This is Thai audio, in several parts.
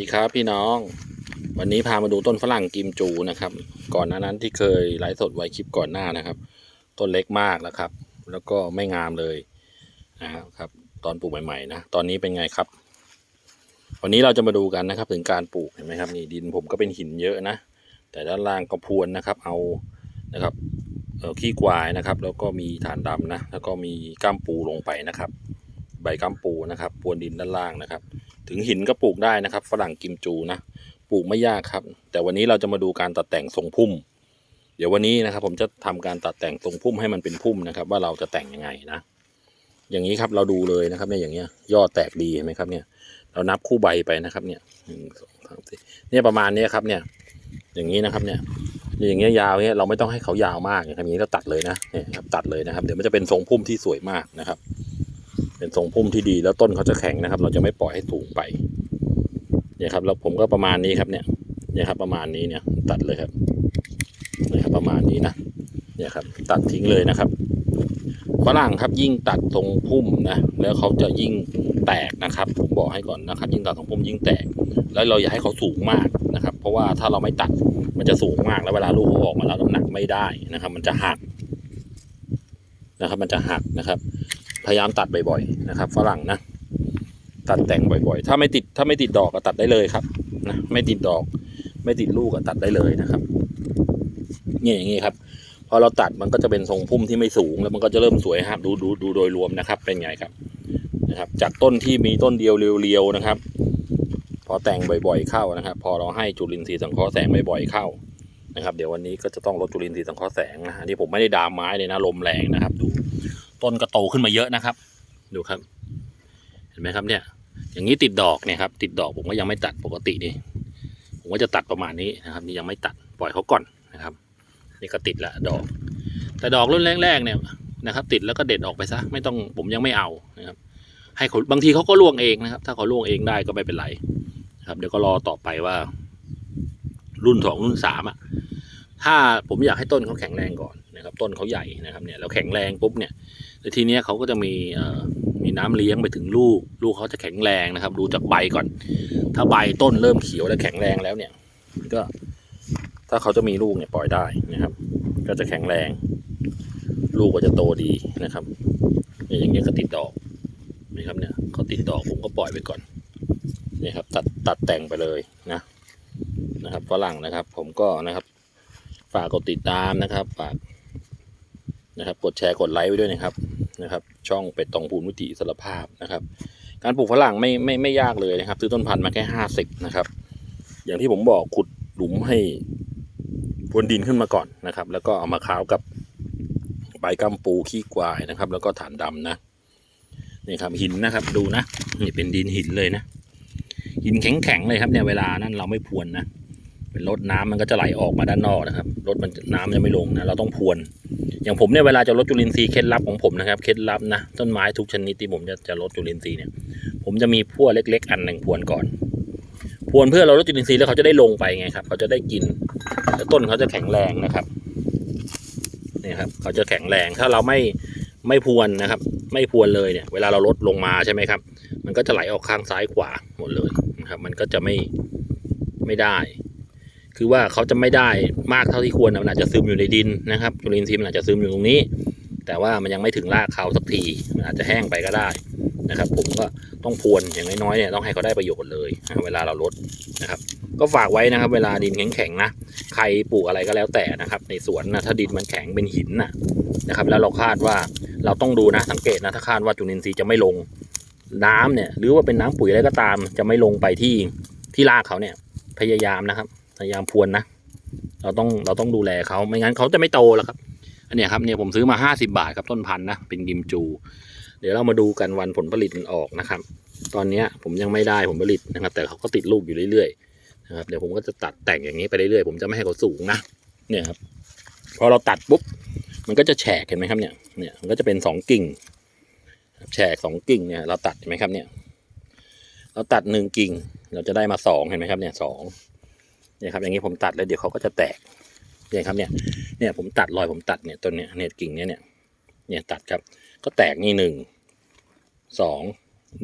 ดีครับพี่น้อง วันนี้พามาดูต้นฝรั่งกิมจูนะครับ ก่อนหน้านั้นที่เคยไลฟ์สดไว้คลิปก่อนหน้านะครับ ต้นเล็กมากนะครับ แล้วก็ไม่งามเลยนะครับ ตอนปลูกใหม่ๆนะตอนนี้เป็นไงครับ วันนี้เราจะมาดูกันนะครับ ถึงการปลูกเห็นไหมครับนี่ดินผมก็เป็นหินเยอะนะ แต่ด้านล่างก็พรวนนะครับ เอานะครับเออขี้ควายนะครับ แล้วก็มีฐานดำนะแล้วก็มีก้ามปูลงไปนะครับ ใบก้ามปูนะครับพวนดินด้านล่างนะครับ ถึงหินก็ปลูกได้นะครับ ฝรั่งกิมจูนะปลูกไม่ยากครับ แต่วันนี้เราจะมาดูการตัดแต่งทรงพุ่ม เดี๋ยววันนี้นะครับ ผมจะทำการตัดแต่งทรงพุ่มให้มันเป็นพุ่มนะครับ ว่าเราจะแต่งยังไงนะ อย่างนี้ครับเราดูเลยนะครับเนี่ยอย่างเงี้ยยอดแตกดีเห็นไหมครับเนี่ย เรานับคู่ใบไปนะครับ เนี่ยหนึ่งสองสามสี่เนี่ยประมาณนี้ครับเนี่ย อย่างนี้นะครับเนี่ยอย่างเงี้ยยาวเนี่ยเราไม่ต้องให้เขายาวมากอย่างนี้เราตัดเลยนะเนี่ยครับตัดเลยนะครับ เดี๋ยวมันจะเป็นทรงพุ่มที่สวยมากนะครับ เป็นทรงพุ่มที่ดีแล้วต้นเขาจะแข็งนะครับ เราจะไม่ปล่อยให้สูงไปเนี่ยครับแล้วผมก็ประมาณนี้ครับเนี่ยเนี่ยครับประมาณนี้เนี่ยตัดเลยครับเนี่ยครับประมาณนี้นะเนี่ยครับตัดทิ้งเลยนะครับฝรั่งครับยิ่งตัดตรงพุ่มนะแล้วเขาจะยิ่งแตกนะครับผมบอกให้ก่อนนะครับ ยิ่งตัดตรงพุ่มยิ่งแตก แล้วเราอย่าให้เขาสูงมากนะครับ เพราะว่าถ้าเราไม่ตัดมันจะสูงมากแล้วเวลาลูกเขาออกมาแล้วน้ำหนักไม่ได้นะครับ มันจะหักนะครับ มันจะหักนะครับ พยายามตัดบ่อยๆนะครับ ฝรั่งนะตัดแต่งบ่อยๆ ถ้าไม่ติดถ้าไม่ติดดอกก็ตัดได้เลยครับนะไม่ติดดอก ไม่ติดลูกก็ตัดได้เลยนะครับเนี่ยอย่างนี้ครับพอเราตัดมันก็จะเป็นทรงพุ่มที่ไม่สูงแล้วมันก็จะเริ่มสวยครับดูดูดูโดยรวมนะครับ เป็นไงครับนะครับ จากต้นที่มีต้นเดียวเรียวๆนะครับ พอแต่งบ่อยๆเข้านะครับ พอเราให้จุลินทรีย์สังเคราะห์แสงบ่อยๆเข้านะครับ เดี๋ยววันนี้ก็จะต้องลดจุลินทรีย์สังเคราะห์แสงนะอันนี้ผมไม่ได้ดามไม้เลยนะลมแรงนะครับ ดู ต้นก็โตขึ้นมาเยอะนะครับ ดูครับ เห็นไหมครับเนี่ย อย่างนี้ติดดอกเนี่ยครับ ติดดอกผมก็ยังไม่ตัดปกตินี่ผมก็จะตัดประมาณนี้นะครับ นี่ยังไม่ตัดปล่อยเขาก่อนนะครับ นี่ก็ติดละดอก แต่ดอกรุ่นแรกๆเนี่ยนะครับ ติดแล้วก็เด็ดออกไปซะไม่ต้องผมยังไม่เอานะครับ ให้เขาบางทีเขาก็ล่วงเองนะครับ ถ้าเขาล่วงเองได้ก็ไม่เป็นไรนะครับเดี๋ยวก็รอต่อไปว่า รุ่นสองรุ่นสามอะ ถ้าผมอยากให้ต้นเขาแข็งแรงก่อนนะครับ ต้นเขาใหญ่นะครับ เนี่ยแล้วแข็งแรงปุ๊บเนี่ย แล้วทีเนี้ยเขาก็จะมีมีน้ำเลี้ยงไปถึงลูก ลูกเขาจะแข็งแรงนะครับ ดูจากใบก่อน ถ้าใบต้นเริ่มเขียวและแข็งแรงแล้วเนี่ย ก็ถ้าเขาจะมีลูกเนี่ยปล่อยได้นะครับ ก็จะแข็งแรง ลูกก็จะโตดีนะครับอย่างเงี้ยก็ติดดอกนะครับเนี่ยเขาติดดอกผมก็ปล่อยไปก่อนเนี่ยครับตัดตัดแต่งไปเลยนะนะครับฝรั่งนะครับ ผมก็นะครับ ฝากกดติดตามนะครับฝาก นะครับกดแชร์กดไลค์ไว้ด้วยนะครับนะครับ ช่องเป็ดตองภูมิวิถีสารภาพนะครับ การปลูกฝรั่งไม่ไม่ไม่ยากเลยนะครับซื้อต้นพันธุ์มาแค่ห้าสิบนะครับ อย่างที่ผมบอกขุดหลุมให้พรวนดินขึ้นมาก่อนนะครับ แล้วก็เอามาค้าวกับใบกัมปูขี้ควายนะครับ แล้วก็ฐานดำนะนี่ครับหินนะครับดูนะนี่เป็นดินหินเลยนะ หินแข็งๆเลยครับเนี่ยเวลานั้นเราไม่พรวนนะเป็นรดน้ำมันก็จะไหลออกมาด้านนอกนะครับรดมันน้ำจะไม่ลงนะเราต้องพรวน อย่างผมเนี่ยเวลาจะลดจุลินทรีย์เคล็ดลับของผมนะครับเคล็ดลับนะต้นไม้ทุกชนิดที่ผมจะจะลดจุลินทรีย์เนี่ย ผมจะมีพั่วเล็ก ๆ อันหนึ่งพวนก่อนพวนเพื่อเราลดจุลินทรีย์แล้วเขาจะได้ลงไปไงครับ เขาจะได้กินแล้วต้นเขาจะแข็งแรงนะครับเนี่ยครับ เขาจะแข็งแรงถ้าเราไม่ไม่พวนนะครับ ไม่พวนเลยเนี่ย เวลาเราลดลงมาใช่ไหมครับ มันก็จะไหลออกข้างซ้ายขวาหมดเลยนะครับ มันก็จะไม่ไม่ได้ คือว่าเขาจะไม่ได้มากเท่าที่ควรมันอาจจะซึมอยู่ในดินนะครับจุลินทรีย์มันอาจจะซึมอยู่ตรงนี้ แต่ว่ามันยังไม่ถึงรากเขาสักทีมันอาจจะแห้งไปก็ได้นะครับ ผมก็ต้องพรวนอย่างน้อยๆเนี่ยต้องให้เขาได้ประโยชน์เลยเวลาเราลดนะครับ ก็ฝากไว้นะครับ เวลาดินแข็งๆนะใครปลูกอะไรก็แล้วแต่นะครับ ในสวนนะถ้าดินมันแข็งเป็นหินนะนะครับ แล้วเราคาดว่าเราต้องดูนะสังเกตนะถ้าคาดว่าจุลินทรีย์จะไม่ลงน้ำเนี่ย หรือว่าเป็นน้ำปุ๋ยอะไรก็ตาม จะไม่ลงไปที่ที่รากเขาเนี่ยพยายามนะครับ พยายามพวนนะ เราต้องเราต้องดูแลเขาไม่งั้นเขาจะไม่โตแล้วครับอันนี้ครับเนี่ยผมซื้อมาห้าสิบาทครับต้นพันธุ์นะเป็นกิมจู เดี๋ยวเรามาดูกันวันผลผลิตมันออกนะครับ ตอนนี้ผมยังไม่ได้ผลผลิตนะครับ แต่เขาก็ติดลูกอยู่เรื่อยๆนะครับเดี๋ยวผมก็จะตัดแต่งอย่างนี้ไปเรื่อยๆผมจะไม่ให้เขาสูงนะเนี่ยครับพอเราตัดปุ๊บมันก็จะแฉกเห็นไหมครับเนี่ยเนี่ยมันก็จะเป็นสองกิ่งแฉกสองกิ่งเนี่ยเราตัดเห็นไหมครับเนี่ย เราตัดหนึ่งกิ่งเราจะได้มาสองเห็นไหมครับเนี่ยสอง เนี่ยครับอย่างนี้ผมตัดแล้วเดี๋ยวเขาก็จะแตกเนี่ยครับเนี่ยเนี่ยผมตัดรอยผมตัดเนี่ยต้นเนี่ยเนี่ยกิ่งเนี่ยเนี่ยเนี่ยตัดครับ ก็แตกนี่หนึ่งสอง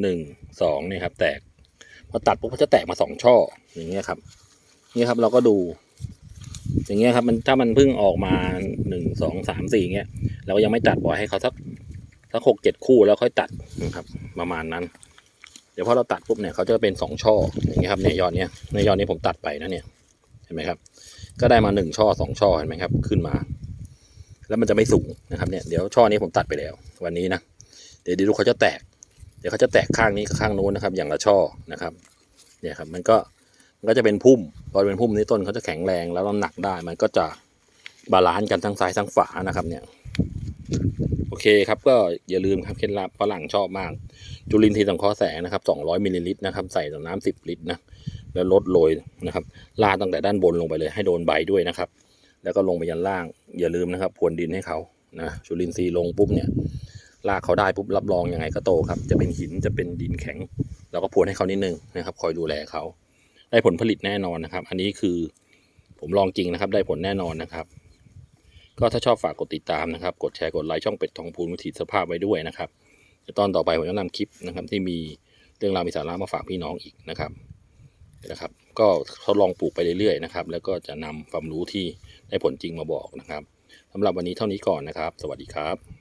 หนึ่งสองเนี่ยครับแตกพอตัดปุ๊บเขาจะแตกมาสองช่ออย่างเงี้ยครับนี่ครับเราก็ดู อย่างเงี้ยครับมันถ้ามันเพิ่งออกมาหนึ่งสองสามสี่เงี้ยเราก็ยังไม่ตัดปล่อยให้เขาสักสักหกเจ็ดคู่แล้วค่อยตัดนะครับ ประมาณนั้น เดี๋ยวพอเราตัดปุ๊บเนี่ยเขาจะเป็นสองช่ออย่างเงี้ยครับเนี่ยยอดเนี้ยในยอดนี้ผมตัดไปนะเนี่ย ห็นไหมครับ ก็ได้มาหนึ่งช่อสองช่อเห็นไหมครับ ขึ้นมา แล้วมันจะไม่สูงนะครับเนี่ย เดี๋ยวช่อนี้ผมตัดไปแล้ว วันนี้นะ เดี๋ยวดูเขาจะแตก เดี๋ยวเขาจะแตกข้างนี้กับข้างโน้นนะครับ อย่างละช่อนะครับ เนี่ยครับ มันก็ มันก็จะเป็นพุ่ม พอเป็นพุ่มนี้ต้นเขาจะแข็งแรง แล้วน้ำหนักได้ มันก็จะบาลานซ์กันทั้งซ้ายทั้งฝานะครับ เนี่ยโอเคครับก็อย่าลืมครับเคล็ดลับฝรั่งชอบมาก จุลินทรีย์สังเคราะห์แสงนะครับ200มิลลิลิตรนะครับใส่ต่อน้ำ10 ลิตรนะ แล้วลดโรยนะครับลาดตั้งแต่ด้านบนลงไปเลยให้โดนใบด้วยนะครับ แล้วก็ลงไปยันล่างอย่าลืมนะครับพรวนดินให้เขานะจุลินทรีย์ลงปุ๊บเนี่ยลากเขาได้ปุ๊บรับรองยังไงก็โตครับ จะเป็นหินจะเป็นดินแข็งเราก็พรวนให้เขานิดนึงนะครับ คอยดูแลเขาได้ผลผลิตแน่นอนนะครับ อันนี้คือผมลองจริงนะครับ ได้ผลแน่นอนนะครับ ก็ถ้าชอบฝากกดติดตามนะครับ กดแชร์กดไลค์ช่องเป็ดทองพูนวิถีสภาพไว้ด้วยนะครับเดี๋ยวตอนต่อไปผมจะนำคลิปนะครับที่มีเรื่องราวมีสาระมาฝากพี่น้องอีกนะครับ นะครับ ก็ทดลองปลูกไปเรื่อยๆนะครับ แล้วก็จะนำความรู้ที่ได้ผลจริงมาบอกนะครับสำหรับวันนี้เท่านี้ก่อนนะครับ สวัสดีครับ